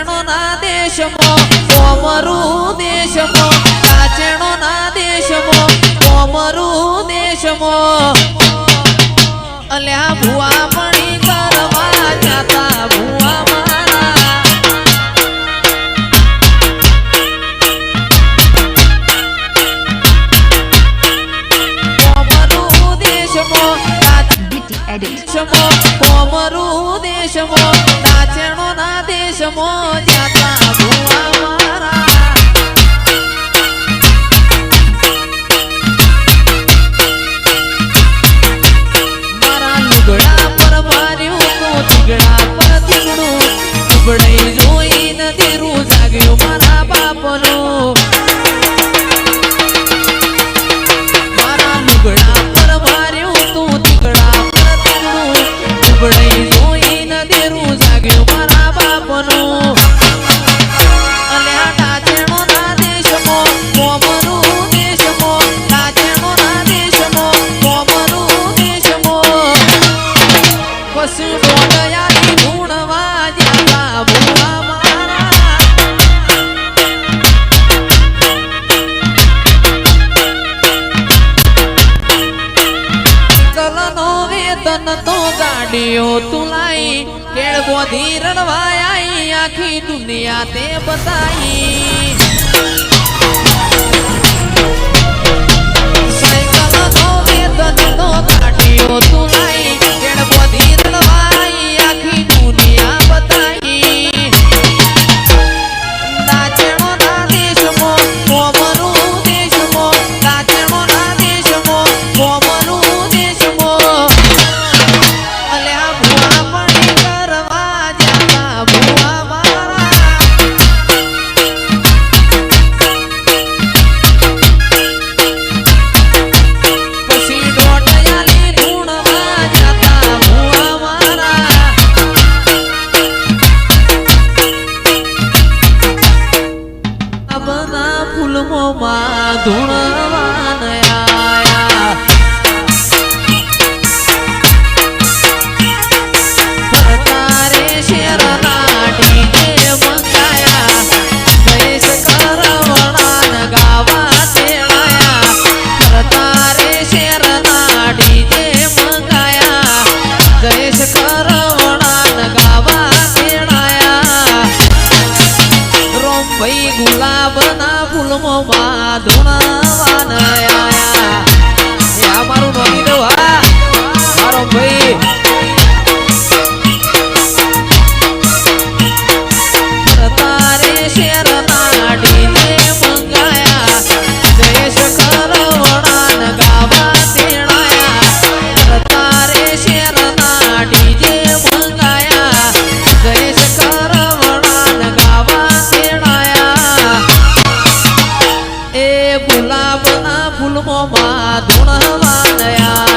કાચેણોના દેશમાં કોમરું દેશમાં કાચેણોના દેશમાં કોમરું દેશમાં. અલ્યા ભુવા મણી કરવા જાતા ભુવા કોમરું દેશમાં કોમરું દેશમો, નાચણો ના દેશમો જાતા ભુવા મારા. મારા લુગડા પર ભર્યું તો ટીગડા પર ટીગડું જોઈ નથી રૂ જાગ્યું મારા બાપનું. તન તો ગાડીઓ તુલાઈ કેળ ગોધી રણવાય આખી દુનિયા તે બતાઈ. ધૂણવા ધૂણવા નયા